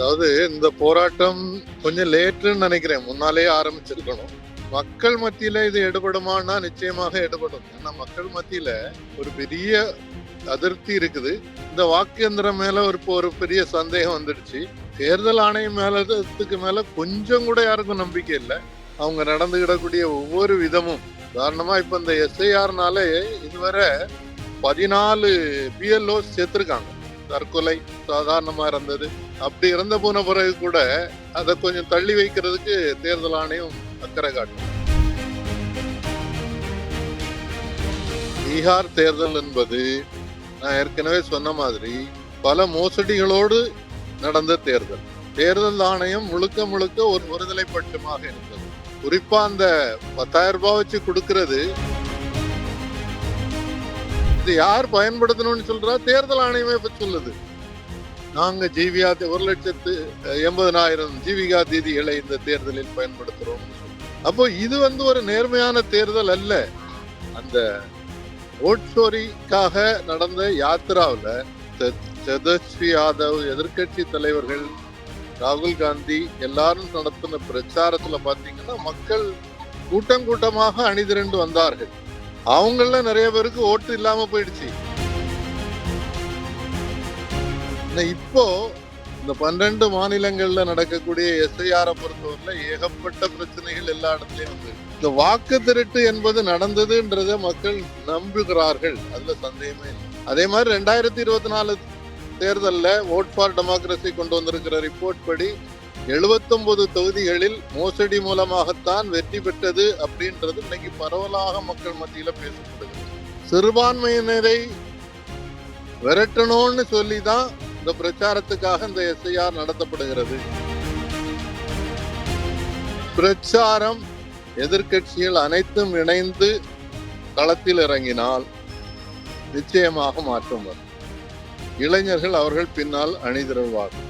அதாவது இந்த போராட்டம் கொஞ்சம் லேட்டுன்னு நினைக்கிறேன். முன்னாலே ஆரம்பிச்சிருக்கணும். மக்கள் மத்தியில இது எடுபடுமான்னா நிச்சயமாக எடுபடும். ஏன்னா மக்கள் மத்தியில ஒரு பெரிய அதிருப்தி இருக்குது. இந்த வாக்கு எந்திரம் மேல ஒரு ஒரு பெரிய சந்தேகம் வந்துடுச்சு. தேர்தல் ஆணையம் மேலத்துக்கு மேல கொஞ்சம் கூட யாருக்கும் நம்பிக்கை இல்லை. அவங்க நடந்துகிடக்கூடிய ஒவ்வொரு விதமும். உதாரணமா இப்ப இந்த எஸ்ஐஆர்னாலே இதுவரை பதினாலு பிஎல்ஓ சேர்த்திருக்காங்க. தற்கொலை சாதாரணமா இருந்தது. அப்படி இறந்து போன பிறகு கூட அதை கொஞ்சம் தள்ளி வைக்கிறதுக்கு தேர்தல் ஆணையம் அக்கறை காட்டும். பீகார் தேர்தல் என்பது நான் ஏற்கனவே சொன்ன மாதிரி பல மோசடிகளோடு நடந்த தேர்தல். தேர்தல் ஆணையம் முழுக்க முழுக்க ஒரு ஒருதலை பட்சமாக இருந்தது. குறிப்பா அந்த பத்தாயிரம் ரூபாய் வச்சு கொடுக்கிறது இதை யார் பயன்படுத்தணும்னு சொல்றா? தேர்தல் ஆணையமே இப்ப சொல்லுது. நாங்க ஜீவிகா ஒரு லட்சத்து எண்பதனாயிரம் ஜீவிகா தீதிகளை இந்த தேர்தலில் பயன்படுத்துறோம். அப்போ இது வந்து ஒரு நேர்மையான தேர்தல் அல்ல. அந்த ஓட்சோரிக்காக நடந்த யாத்திராவில் தேஜஸ்வி யாதவ் எதிர்கட்சி தலைவர்கள் ராகுல் காந்தி எல்லாரும் நடத்தின பிரச்சாரத்துல பாத்தீங்கன்னா மக்கள் கூட்டம் கூட்டமாக அணிதிரண்டு வந்தார்கள். அவங்கள நிறைய பேருக்கு ஓட்டு இல்லாம போயிடுச்சு. இப்போ இந்த பன்னெண்டு மாநிலங்கள்ல நடக்கக்கூடிய எஸ்ஐஆரை பொறுத்தவரையில ஏகப்பட்ட பிரச்சனைகள் எல்லா இடத்துலயும் வந்து இந்த வாக்கு திருட்டு என்பது நடந்ததுன்றத மக்கள் நம்புகிறார்கள். அதுல சந்தேகமே இல்லை. அதே மாதிரி ரெண்டாயிரத்தி இருபத்தி நாலு தேர்தலில் ஓட் ஃபார் டெமோக்ரஸி கொண்டு வந்திருக்கிற ரிப்போர்ட் படி எழுபத்தொன்பது தொகுதிகளில் மோசடி மூலமாகத்தான் வெற்றி பெற்றது அப்படின்றது இன்னைக்கு பரவலாக மக்கள் மத்தியில பேசப்படுகிறது. சிறுபான்மையினரை விரட்டணும்னு சொல்லி தான் இந்த பிரச்சாரத்துக்காக இந்த எஸ்ஐஆர் நடத்தப்படுகிறது. பிரச்சாரம் எதிர்கட்சிகள் அனைத்தும் இணைந்து களத்தில் இறங்கினால் நிச்சயமாக மாற்றம் வரும். இளைஞர்கள் அவர்கள் பின்னால் அணிதிரள்வார்கள்.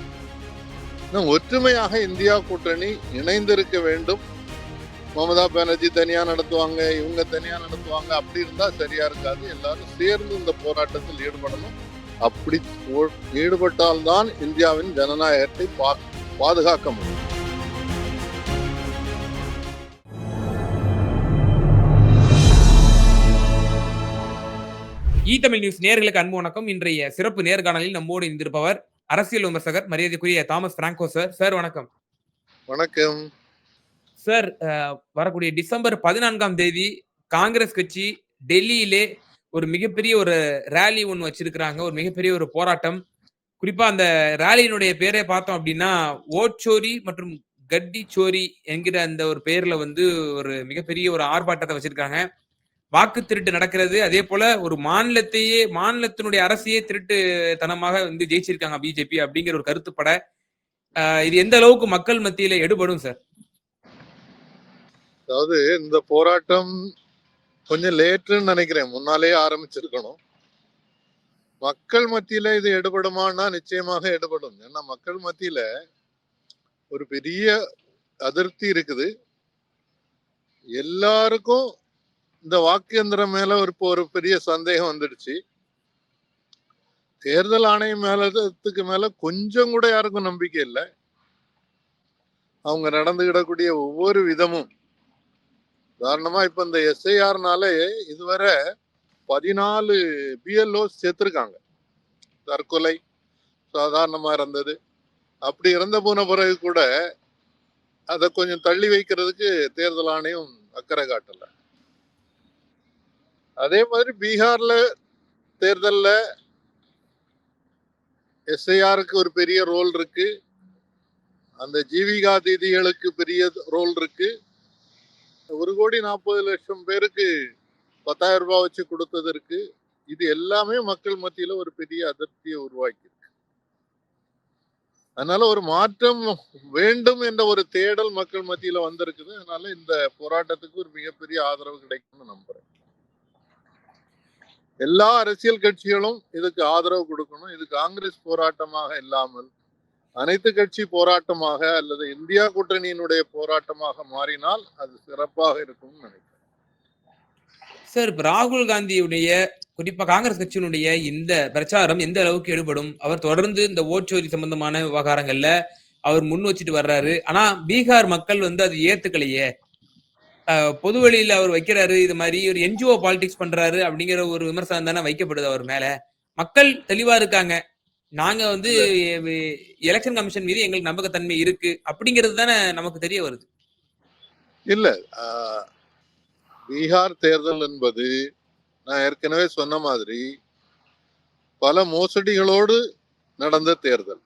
இன்னும் ஒற்றுமையாக இந்தியா கூட்டணி இணைந்திருக்க வேண்டும். மமதா பானர்ஜி தனியா நடத்துவாங்க இவங்க தனியா நடத்துவாங்க அப்படி இருந்தா சரியா இருக்காது. எல்லாரும் சேர்ந்து இந்த போராட்டத்தில் ஈடுபடணும். அப்படி ஈடுபட்டால்தான் இந்தியாவின் ஜனநாயகத்தை பா- பாதுகாக்க முடியும். ஈ தமிழ் நியூஸ் நேர்களுக்கு அன்பு வணக்கம். இன்றைய சிறப்பு நேர்காணலில் நம்மோடு இருந்திருப்பவர் அரசியல் விமர்சகர் மரியாதைக்குரிய தாமஸ் பிராங்கோ சார். சார் வணக்கம். வணக்கம். சார் வரக்கூடிய டிசம்பர் பதினான்காம் தேதி காங்கிரஸ் கட்சி டெல்லியிலே ஒரு மிகப்பெரிய ஒரு ரேலி ஒன்று வச்சிருக்கிறாங்க. ஒரு மிகப்பெரிய ஒரு போராட்டம். குறிப்பா அந்த ரேலியினுடைய பேரை பார்த்தோம் அப்படின்னா ஓட்சோரி மற்றும் கட்டி சோரி என்கிற அந்த ஒரு பெயர்ல வந்து ஒரு மிகப்பெரிய ஒரு ஆர்ப்பாட்டத்தை வச்சிருக்காங்க. வாக்கு திருட்டு நடக்கிறது. அதே போல ஒரு மாநிலத்தையே மாநிலத்தினுடைய அரசையே திருட்டு தனமாக வந்து ஜெயிச்சிருக்காங்க பிஜேபி அப்படிங்கிற ஒரு கருத்துப்பட ஆஹ் இது எந்த அளவுக்கு மக்கள் மத்தியில எடுபடும் சார்? அதாவது இந்த போராட்டம் கொஞ்சம் லேட்டுன்னு நினைக்கிறேன். முன்னாலே ஆரம்பிச்சிருக்கணும். மக்கள் மத்தியில இது எடுபடுமான்னா நிச்சயமாக எடுபடும். ஏன்னா மக்கள் மத்தியில ஒரு பெரிய அதிருப்தி இருக்குது. எல்லாருக்கும் இந்த வாக்கியந்திரம் மேல ஒரு இப்போ ஒரு பெரிய சந்தேகம் வந்துடுச்சு. தேர்தல் ஆணையம் மேலத்துக்கு மேல கொஞ்சம் கூட யாருக்கும் நம்பிக்கை இல்லை. அவங்க நடந்துகிடக்கூடிய ஒவ்வொரு விதமும். உதாரணமா இப்ப இந்த எஸ்ஐஆர்னால இதுவரை பதினாலு பிஎல்ஓ சேர்த்திருக்காங்க. தற்கொலை சாதாரணமா இருந்தது. அப்படி இறந்த போன பிறகு கூட அதை கொஞ்சம் தள்ளி வைக்கிறதுக்கு தேர்தல் ஆணையம் அக்கறை காட்டல. அதே மாதிரி பீகார்ல தேர்தல்ல எஸ்ஐஆருக்கு ஒரு பெரிய ரோல் இருக்கு. அந்த ஜீவிகா தீதிகளுக்கு பெரிய ரோல் இருக்கு. ஒரு கோடி நாற்பது லட்சம் பேருக்கு பத்தாயிரம் ரூபாய் வச்சு கொடுத்தது இருக்கு. இது எல்லாமே மக்கள் மத்தியில ஒரு பெரிய அதிருப்தியை உருவாக்கி அதனால ஒரு மாற்றம் வேண்டும் என்ற ஒரு தேடல் மக்கள் மத்தியில வந்திருக்குது. அதனால இந்த போராட்டத்துக்கு ஒரு மிகப்பெரிய ஆதரவு கிடைக்கும்னு நம்புறேன். எல்லா அரசியல் கட்சிகளும் இதுக்கு ஆதரவு கொடுக்கணும். இது காங்கிரஸ் போராட்டமாக இல்லாமல் அனைத்து கட்சி போராட்டமாக அல்லது இந்தியா கூட்டணியினுடைய போராட்டமாக மாறினால் அது சிறப்பாக இருக்கும்னு நினைக்கிறேன். சார் இப்ப ராகுல் காந்தியுடைய குறிப்பா காங்கிரஸ் கட்சியினுடைய இந்த பிரச்சாரம் எந்த அளவுக்கு எடுபடும்? அவர் தொடர்ந்து இந்த ஓட்சோரி சம்பந்தமான விவகாரங்கள்ல அவர் முன் வச்சுட்டு வர்றாரு. ஆனா பீகார் மக்கள் வந்து அது ஏத்துக்கலையே. பொது வெளியில அவர் வைக்கிறாரு இது மாதிரி ஒரு என்ஜிஓ பாலிடிக்ஸ் பண்றாரு அப்படிங்கிற ஒரு விமர்சனம் தானே வைக்கப்படுது அவர் மேல. மக்கள் தெளிவா இருக்காங்க. நாங்க வந்து எலெக்ஷன் கமிஷன் மீது எங்களுக்கு நம்பகத்தன்மை இருக்கு அப்படிங்கிறது தானே நமக்கு தெரிய வருது. இல்ல பீகார் தேர்தல் என்பது நான் ஏற்கனவே சொன்ன மாதிரி பல மோசடிகளோடு நடந்த தேர்தல்.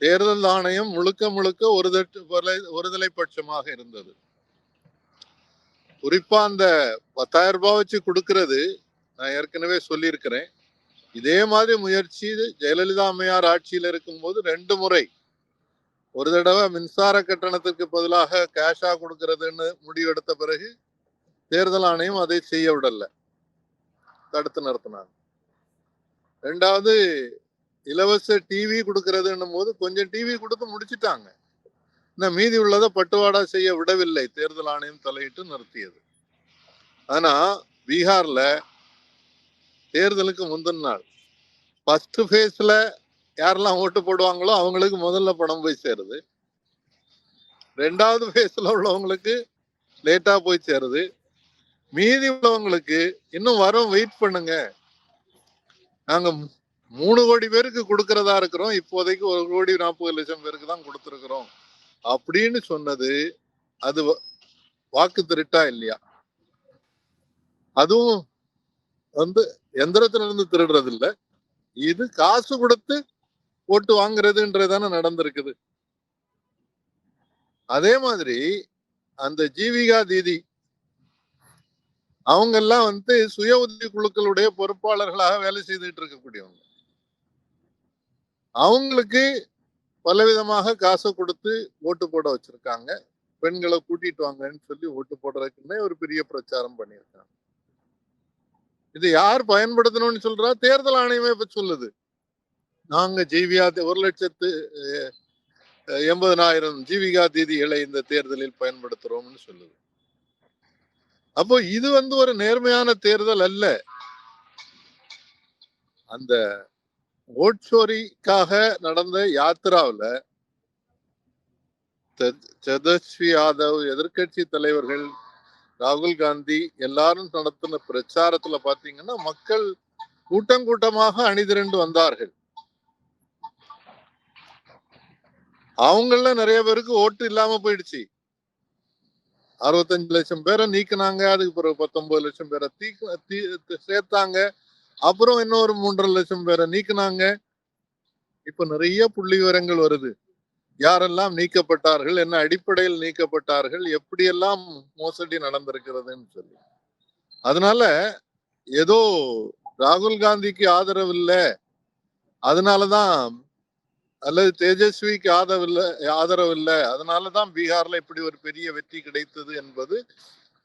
தேர்தல் ஆணையம் முழுக்க முழுக்க ஒரு தட்டு ஒருதலை பட்சமாக இருந்தது. குறிப்பா அந்த பத்தாயிரம் ரூபாய் வச்சு கொடுக்கறது நான் ஏற்கனவே சொல்லியிருக்கிறேன். இதே மாதிரி முயற்சி ஜெயலலிதா அம்மையார் ஆட்சியில் இருக்கும்போது ரெண்டு முறை. ஒரு தடவை மின்சார கட்டணத்துக்கு பதிலாக கேஷா கொடுக்கறதுன்னு முடிவெடுத்த பிறகு தேர்தல் ஆணையம் அதை செய்ய விடல. தடுத்து நிறுத்தினாங்க. ரெண்டாவது இலவச டிவி கொடுக்கறதுன்னும் போது கொஞ்சம் டிவி கொடுத்து முடிச்சிட்டாங்க. இன்னும் மீதி உள்ளதை பட்டுவாடா செய்ய விடவில்லை. தேர்தல் ஆணையம் தலையிட்டு நிறுத்தியது. ஆனா பீகார்ல தேர்தலுக்கு முந்தின நாள் ஃபர்ஸ்ட் ஃபேஸ்ல யாரெல்லாம் ஓட்டு போடுவாங்களோ அவங்களுக்கு முதல்ல பணம் போய் சேருது. ரெண்டாவது ஃபேஸ்ல உள்ளவங்களுக்கு லேட்டா போய் சேருது. மீதி உள்ளவங்களுக்கு இன்னும் வரோம் வெயிட் பண்ணுங்க. நாங்க மூணு கோடி பேருக்கு கொடுக்கறதா இருக்கிறோம். இப்போதைக்கு ஒரு கோடி நாற்பது லட்சம் பேருக்கு தான் கொடுத்துருக்குறோம். அப்படின்னு சொன்னது அது வ- வாக்கு திருட்டா இல்லையா? அதுவும் வந்து எந்திரத்துல இருந்து திருடுறது இல்ல இது காசு கொடுத்து ஓட்டு வாங்குறதுன்றதானே நடந்திருக்குது. அதே மாதிரி அந்த ஜீவிகா தீதி அவங்க எல்லாம் வந்து சுய உதவி குழுக்களுடைய பொறுப்பாளர்களாக வேலை செய்துட்டு இருக்கக்கூடியவங்க. அவங்களுக்கு பலவிதமாக காசை கொடுத்து ஓட்டு போட வச்சிருக்காங்க. பெண்களை கூட்டிட்டு வாங்கன்னு சொல்லி ஓட்டு போடுறதுக்குன்னே ஒரு பெரிய பிரச்சாரம் பண்ணியிருக்காங்க. இது யார் பயன்படுத்தணும்னு சொல்றா? தேர்தல் ஆணையமே இப்ப சொல்லுது. நாங்க ஜீவியா ஒரு லட்சத்து எண்பதனாயிரம் ஜீவிகா தீதிகளை இந்த தேர்தலில் பயன்படுத்துறோம்னு சொல்லுது. அப்போ இது வந்து ஒரு நேர்மையான தேர்தல் அல்ல. அந்த ஓட்சோரிக்காக நடந்த யாத்திராவில் தேஜஸ்வி யாதவ் எதிர்க்கட்சி தலைவர்கள் ராகுல் காந்தி எல்லாரும் நடத்தின பிரச்சாரத்துல பாத்தீங்கன்னா மக்கள் கூட்டம் கூட்டமாக அணிதிரண்டு வந்தார்கள். அவங்கள நிறைய பேருக்கு ஓட்டு இல்லாம போயிடுச்சு. அறுபத்தஞ்சு லட்சம் பேரை நீக்கினாங்க அதுக்கு பிறகு பத்தொன்பது லட்சம் பேரை தீக்கு தீ- சேர்த்தாங்க. அப்புறம் இன்னொரு மூன்றரை லட்சம் பேரை நீக்கினாங்க. இப்ப நிறைய புள்ளி விவரங்கள் வருது. யாரெல்லாம் நீக்கப்பட்டார்கள் என்ன அடிப்படையில் நீக்கப்பட்டார்கள் எப்படியெல்லாம் மோசடி நடந்திருக்கிறதுன்னு சொல்லி. அதனால ஏதோ ராகுல் காந்திக்கு ஆதரவு இல்லை அதனாலதான் அல்லது தேஜஸ்விக்கு ஆதரவு இல்லை ஆதரவு இல்லை அதனாலதான் பீகார்ல இப்படி ஒரு பெரிய வெற்றி கிடைத்தது என்பது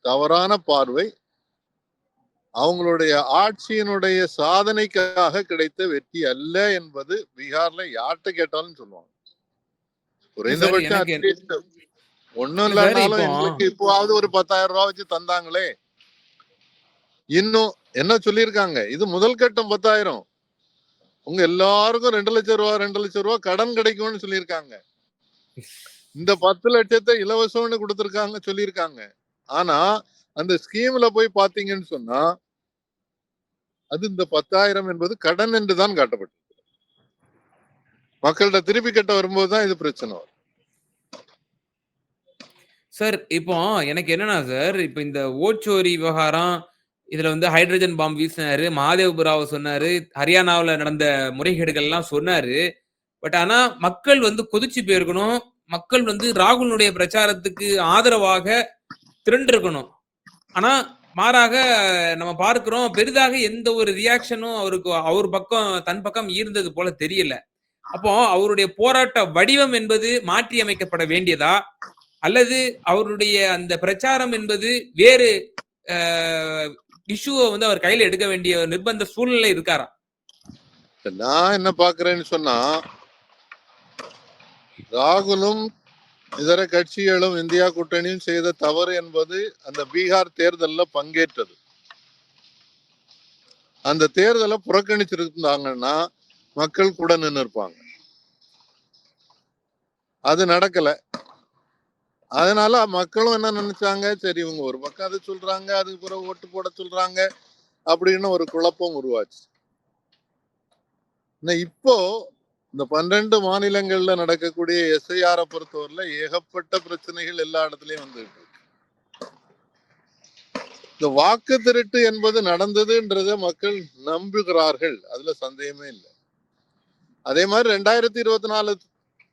தவறான பார்வை. அவங்களுடைய ஆட்சியினுடைய சாதனைக்காக கிடைத்த வெற்றி அல்ல என்பது பீகார்ல யார்கிட்ட கேட்டாலும் சொல்லுவாங்க. குறைந்தபட்சம் இல்லைனாலும் இப்போ- எங்களுக்கு இப்போவாவது ஒரு பத்தாயிரம் ரூபாய் வச்சு தந்தாங்களே. இன்னும் என்ன சொல்லியிருக்காங்க? இது முதல் கட்டம் பத்தாயிரம். உங்க எல்லாருக்கும் ரெண்டு லட்சம் ரூபா ரெண்டு லட்சம் ரூபா கடன் கிடைக்கும்னு சொல்லியிருக்காங்க. இந்த பத்து லட்சத்தை இலவசம்னு கொடுத்திருக்காங்க சொல்லியிருக்காங்க. ஆனா அந்த ஸ்கீம்ல போய் பாத்தீங்கன்னு சொன்னா அது இந்த பத்தாயிரம் என்பது கடன் என்று தான் காட்டப்பட்டது மக்கள்கிட்ட திருப்பி கட்ட வரும்போது தான் இது பிரச்சனை வரும். சார் இப்போ எனக்கு என்னன்னா சார் இப்போ இந்த ஓட்சோரி விவகாரம் இதுல வந்து ஹைட்ரஜன் பாம்பு வீசினாரு மகாதேவபுராவை சொன்னாரு ஹரியானாவுல நடந்த முறைகேடுகள்லாம் சொன்னாரு. பட் ஆனா மக்கள் வந்து கொதிச்சு போயிருக்கணும் மக்கள் வந்து ராகுலுடைய பிரச்சாரத்துக்கு ஆதரவாக திரண்டிருக்கணும். ஆனா மாறாக நம்ம பார்க்கிறோம் பெரிதாக எந்த ஒரு ரியாக்ஷனும் அவருக்கு அவர் பக்கம் தன் பக்கம் ஈர்ந்தது போல தெரியல. அப்போ அவருடைய போராட்ட வடிவம் என்பது மாற்றி அமைக்கப்பட வேண்டியதா? அல்லது அவருடைய அந்த பிரச்சாரம் என்பது வேறு இஷ்யூவை வந்து அவர் கையில எடுக்க வேண்டிய நிர்பந்த சூழ்நிலை இருக்காரா? நான் என்ன பாக்குறேன்னு சொன்னா ராகுலும் இதர கட்சிகளும் இந்தியா கூட்டணியும் செய்த தவறு என்பது அந்த பீகார் தேர்தலில் பங்கேற்றது. அந்த தேர்தலை புறக்கணிச்சிருந்தாங்கன்னா மக்கள் கூட நின்று இருப்பாங்க அது நடக்கல. அதனால மக்களும் என்ன நினைச்சாங்க? சரி இவங்க ஒரு பக்கம் அது சொல்றாங்க அதுக்கு பிறகு ஓட்டு போட சொல்றாங்க அப்படின்னு ஒரு குழப்பம் உருவாச்சு. இப்போ இந்த பன்னெண்டு மாநிலங்கள்ல நடக்கக்கூடிய எஸ்ஐஆரை பொறுத்தவரையில ஏகப்பட்ட பிரச்சனைகள் எல்லா இடத்துலயும் வந்துட்டு இந்த வாக்கு திருட்டு என்பது நடந்ததுன்றத மக்கள் நம்புகிறார்கள். அதுல சந்தேகமே இல்லை. அதே மாதிரி ரெண்டாயிரத்தி இருபத்தி நாலு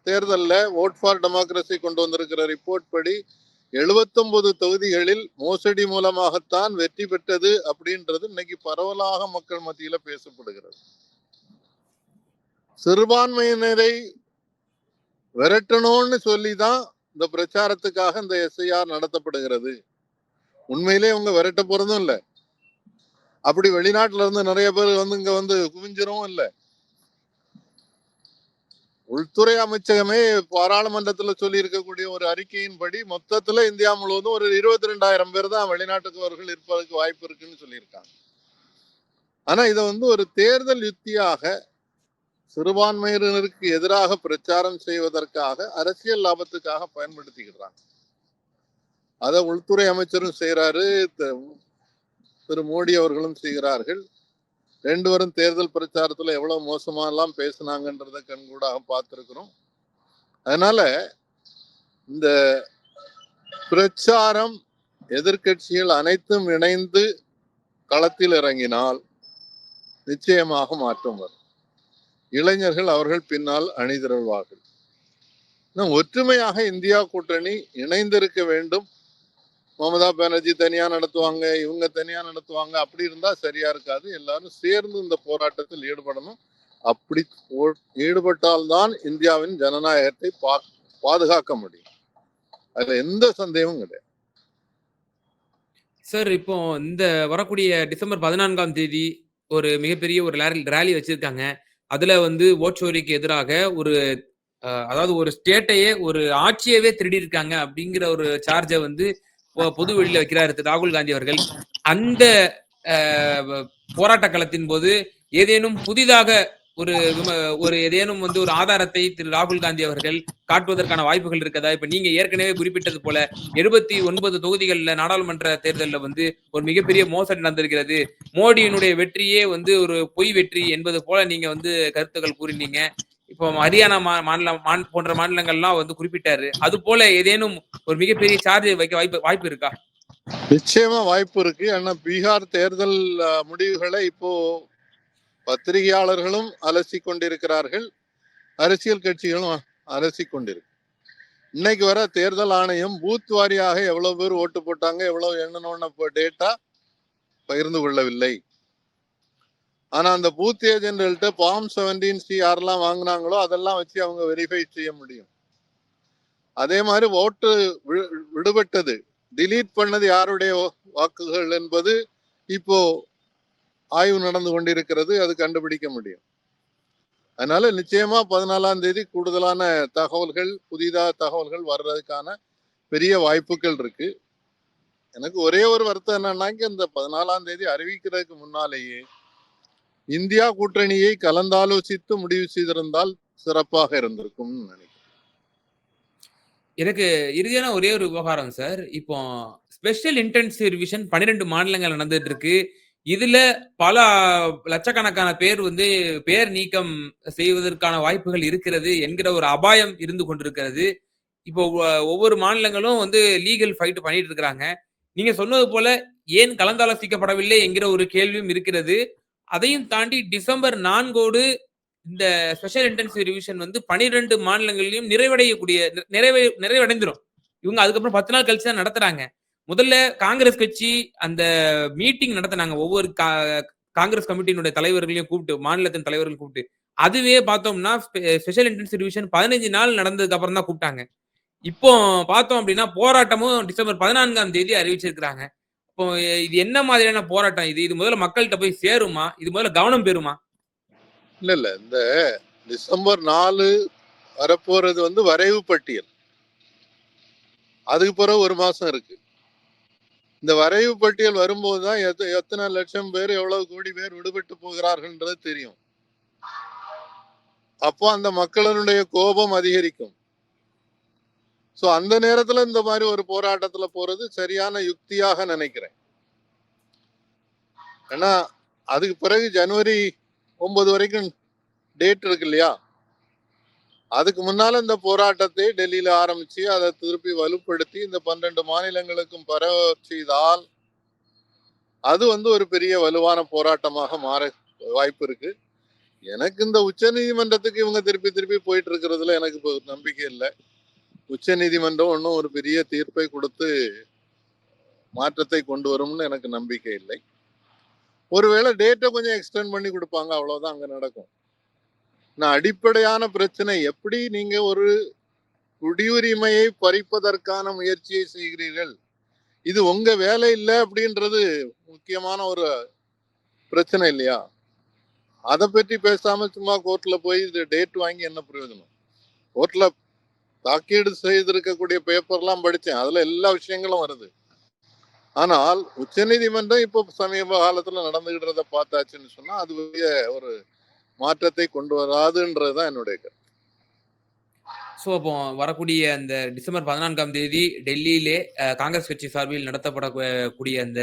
தேர்தல்ல ஓட் ஃபார் டெமோக்ரஸி கொண்டு வந்திருக்கிற ரிப்போர்ட் படி 79 தொகுதிகளில் மோசடி மூலமாகத்தான் வெற்றி பெற்றது அப்படின்றது இன்னைக்கு பரவலாக மக்கள் மத்தியில பேசப்படுகிறது. சிறுபான்மையினரை விரட்டணும்னு சொல்லி தான் இந்த பிரச்சாரத்துக்காக இந்த எஸ்ஐஆர் நடத்தப்படுகிறது. உண்மையிலே இவங்க விரட்ட போறதும் இல்ல. அப்படி வெளிநாட்டுல இருந்து நிறைய பேர் வந்து இங்க வந்து குவிஞ்சிரும் இல்ல. உள்துறை அமைச்சகமே பாராளுமன்றத்துல சொல்லி இருக்கக்கூடிய ஒரு அறிக்கையின்படி மொத்தத்துல இந்தியா முழுவதும் ஒரு இருபத்தி ரெண்டாயிரம் பேர் தான் வெளிநாட்டுக்கவர்கள் இருப்பதற்கு வாய்ப்பு இருக்குன்னு சொல்லியிருக்காங்க. ஆனா இதை வந்து ஒரு தேர்தல் யுக்தியாக சிறுபான்மையினருக்கு எதிராக பிரச்சாரம் செய்வதற்காக அரசியல் லாபத்துக்காக பயன்படுத்திக்கிறாங்க. அதை உள்துறை அமைச்சரும் செய்கிறாரு திரு மோடி அவர்களும் செய்கிறார்கள். ரெண்டு வரும் தேர்தல் பிரச்சாரத்துல எவ்வளவு மோசமா எல்லாம் பேசுனாங்கன்றத கண்கூடாக பார்த்திருக்கிறோம். அதனால இந்த பிரச்சாரம் எதிர்கட்சிகள் அனைத்தும் இணைந்து களத்தில் இறங்கினால் நிச்சயமாக மாற்றம் வரும். இளைஞர்கள் அவர்கள் பின்னால் அணிதிரள்வார்கள். இன்னும் ஒற்றுமையாக இந்தியா கூட்டணி இணைந்திருக்க வேண்டும். மமதா பானர்ஜி தனியா நடத்துவாங்க இவங்க தனியா நடத்துவாங்க அப்படி இருந்தா சரியா இருக்காது. எல்லாரும் சேர்ந்து இந்த போராட்டத்தில் ஈடுபடணும். அப்படி ஈடுபட்டால்தான் இந்தியாவின் ஜனநாயகத்தை பா- பாதுகாக்க முடியும். அதுல எந்த சந்தேகமும் கிடையாது. சார் இப்போ இந்த வரக்கூடிய டிசம்பர் பதினான்காம் தேதி ஒரு மிகப்பெரிய ஒரு ரேலி வச்சிருக்காங்க. அதுல வந்து ஓச்சோரிக்கு எதிராக ஒரு அஹ், அதாவது ஒரு ஸ்டேட்டையே ஒரு ஆட்சியவே திருடி இருக்காங்க அப்படிங்கிற ஒரு சார்ஜை வந்து பொது வெளியில வைக்கிறாரு திரு. ராகுல் காந்தி அவர்கள். அந்த போராட்ட களத்தின் போது ஏதேனும் புதிதாக ஒரு ஒரு ஏதேனும் வந்து ஒரு ஆதாரத்தை திரு ராகுல் காந்தி அவர்கள் காட்டுவதற்கான வாய்ப்புகள் இருக்கதா? இப்ப நீங்க ஏற்கனவே குறிப்பிட்டது போல எழுபத்தி ஒன்பது தொகுதிகளில் நாடாளுமன்ற தேர்தலில் வந்து ஒரு மிகப்பெரிய மோசடி நடந்திருக்கிறது. மோடியினுடைய வெற்றியே வந்து ஒரு பொய் வெற்றி என்பது போல நீங்க வந்து கருத்துக்கள் கூறினீங்க. இப்போ ஹரியானா மா- மாநிலம் மாந்- போன்ற மாநிலங்கள்லாம் வந்து குறிப்பிட்டாரு. அது போல ஏதேனும் ஒரு மிகப்பெரிய சார்ஜ் வைக்க வாய்ப்பு வாய்ப்பு இருக்கா? நிச்சயமா வாய்ப்பு இருக்கு. ஆனா பீகார் தேர்தல் முடிவுகளை இப்போ பத்திரிகையாளர்களும் அலசி கொண்டிருக்கிறார்கள். அரசியல் கட்சிகளும் அலசி கொண்டிருக்கு. இன்னைக்கு வர தேர்தல் ஆணையம் பூத் வாரியாக எவ்வளவு பேர் ஓட்டு போட்டாங்க எவ்வளவு என்னென்ன டேட்டா பகிர்ந்து கொள்ளவில்லை. ஆனா அந்த பூத் ஏஜென்ட்கள்ட்ட பாம் செவன்டீன் சி யாரெல்லாம் வாங்குனாங்களோ அதெல்லாம் வச்சு அவங்க வெரிஃபை செய்ய முடியும். அதே மாதிரி ஓட்டு விடுபட்டது. டிலீட் பண்ணது யாருடைய வாக்குகள் என்பது இப்போ ஆய்வு நடந்து கொண்டிருக்கிறது அது கண்டுபிடிக்க முடியும். அதனால நிச்சயமா பதினாலாம் தேதி கூடுதலான தகவல்கள் புதிதா தகவல்கள் வர்றதுக்கான பெரிய வாய்ப்புகள் இருக்கு. எனக்கு ஒரே ஒரு வருத்தம் என்னன்னாக்க இந்த பதினாலாம் தேதி அறிவிக்கிறதுக்கு முன்னாலேயே இந்தியா கூட்டணியை கலந்தாலோசித்து முடிவு செய்திருந்தால் சிறப்பாக இருந்திருக்கும் நினைக்கிறேன். எனக்கு இறுதியான ஒரே ஒரு விவகாரம் சார். இப்போ ஸ்பெஷல் இன்டென்சிவ் ரிவிஷன் பன்னிரெண்டு மாநிலங்கள் நடந்துட்டு இருக்கு. இதுல பல லட்சக்கணக்கான பேர் வந்து பேர் நீக்கம் செய்வதற்கான வாய்ப்புகள் இருக்கிறது என்கிற ஒரு அபாயம் இருந்து கொண்டிருக்கிறது. இப்போ ஒவ்வொரு மாநிலங்களும் வந்து லீகல் ஃபைட் பண்ணிட்டு இருக்கிறாங்க. நீங்க சொன்னது போல ஏன் கலந்தாலோசிக்கப்படவில்லை என்கிற ஒரு கேள்வியும் இருக்கிறது. அதையும் தாண்டி டிசம்பர் நான்கோடு இந்த ஸ்பெஷல் இன்டென்சிவ் ரிவிஷன் வந்து பனிரெண்டு மாநிலங்களிலும் நிறைவடையக்கூடிய நிறைவே நிறைவடைந்துடும் இவங்க அதுக்கப்புறம் பத்து நாள் கழிச்சு தான் நடத்துறாங்க. முதல்ல காங்கிரஸ் கட்சி அந்த மீட்டிங் நடத்தினாங்க. ஒவ்வொரு கா- காங்கிரஸ் கமிட்டியினுடைய தலைவர்களையும் கூப்பிட்டு மாநிலத்தின் தலைவர்கள் கூப்பிட்டு. அதுவே பார்த்தோம்னா ஸ்பெஷல் இன்டென்சிவ் டிவிஷன் பதினஞ்சு நாள் நடந்ததுக்கு அப்புறம் தான் கூப்பிட்டாங்க. இப்போ பார்த்தோம் அப்படின்னா போராட்டமும் டிசம்பர் பதினான்காம் தேதி அறிவிச்சிருக்கிறாங்க. இப்போ இது என்ன மாதிரியான போராட்டம் இது? இது முதல்ல மக்கள்கிட்ட போய் சேருமா? இது முதல்ல கவனம் பெறுமா? இல்ல இல்ல. இந்த டிசம்பர் நாலு வரப்போறது வந்து வரைவு பட்டியல். அதுக்கு பிறகு ஒரு மாசம் இருக்கு. இந்த வரைவு பட்டியல் வரும்போதுதான் எத்த- எத்தனை லட்சம் பேர் எவ்வளவு கோடி பேர் விடுபட்டு போகிறார்கள்ன்றது தெரியும். அப்போ அந்த மக்களினுடைய கோபம் அதிகரிக்கும். சோ அந்த நேரத்துல இந்த மாதிரி ஒரு போராட்டத்துல போறது சரியான யுக்தியாக நினைக்கிறேன். ஏன்னா அதுக்கு பிறகு ஜனவரி ஒன்பது வரைக்கும் டேட் இருக்கு இல்லையா? அதுக்கு முன்னால இந்த போராட்டத்தை டெல்லியில ஆரம்பிச்சு அதை திருப்பி வலுப்படுத்தி இந்த பன்னெண்டு மாநிலங்களுக்கும் பரவ செய்தால் அது வந்து ஒரு பெரிய வலுவான போராட்டமாக மாற வாய்ப்பு இருக்கு. எனக்கு இந்த உச்ச நீதிமன்றத்துக்கு இவங்க திருப்பி திருப்பி போயிட்டு இருக்கிறதுல எனக்கு இப்போ நம்பிக்கை இல்லை. உச்ச நீதிமன்றம் ஒன்றும் ஒரு பெரிய தீர்ப்பை கொடுத்து மாற்றத்தை கொண்டு வரும்னு எனக்கு நம்பிக்கை இல்லை. ஒருவேளை டேட்டை கொஞ்சம் எக்ஸ்டெண்ட் பண்ணி கொடுப்பாங்க அவ்வளோதான் அங்கே நடக்கும். நான் அடிப்படையான பிரச்சனை எப்படி நீங்க ஒரு குடியுரிமையை பறிப்பதற்கான முயற்சியை செய்கிறீர்கள்? இது உங்க வேலை இல்லை அப்படின்றது முக்கியமான ஒரு பிரச்சனை இல்லையா? அதை பற்றி பேசாம சும்மா கோர்ட்ல போய் இது டேட் வாங்கி என்ன பிரயோஜனம்? கோர்ட்ல தாக்கீடு செய்திருக்கக்கூடிய பேப்பர்லாம் படித்தேன் அதுல எல்லா விஷயங்களும் வருது. ஆனால் உச்சநீதிமன்றம் இப்போ சமீப காலத்துல நடந்துகிட்டத பார்த்தாச்சுன்னு சொன்னா அது ஒரு மாற்றத்தை கொண்டு வராதுன்றதுதான் என்னுடைய கருத்து. ஸோ அப்போ வரக்கூடிய அந்த டிசம்பர் பதினான்காம் தேதி டெல்லியிலே அஹ், காங்கிரஸ் கட்சி சார்பில் நடத்தப்படக்கூடிய அந்த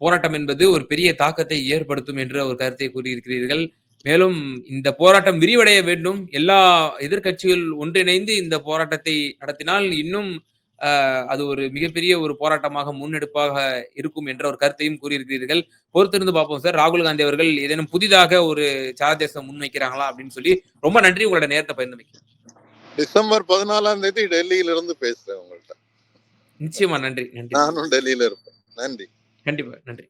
போராட்டம் என்பது ஒரு பெரிய தாக்கத்தை ஏற்படுத்தும் என்ற ஒரு கருத்தை கூறியிருக்கிறீர்கள். மேலும் இந்த போராட்டம் விரிவடைய வேண்டும். எல்லா எதிர்கட்சிகள் ஒன்றிணைந்து இந்த போராட்டத்தை நடத்தினால் இன்னும் அது ஒரு மிகப்பெரிய ஒரு போராட்டமாக முன்னெடுப்பாக இருக்கும் என்ற ஒரு கருத்தையும் கூறியிருக்கிறீர்கள். பொறுத்திருந்து பார்ப்போம் சார். ராகுல் காந்தி அவர்கள் ஏதேனும் புதிதாக ஒரு சாரதேசம் முன்வைக்கிறாங்களா அப்படின்னு சொல்லி ரொம்ப நன்றி உங்களோட நேரத்தை பகிர்ந்து டிசம்பர் பதினாலாம் தேதி டெல்லியில இருந்து பேசுறேன் உங்கள்ட்ட. நிச்சயமா நன்றி. நன்றி. நானும் டெல்லியில இருப்பேன். நன்றி. கண்டிப்பா. நன்றி.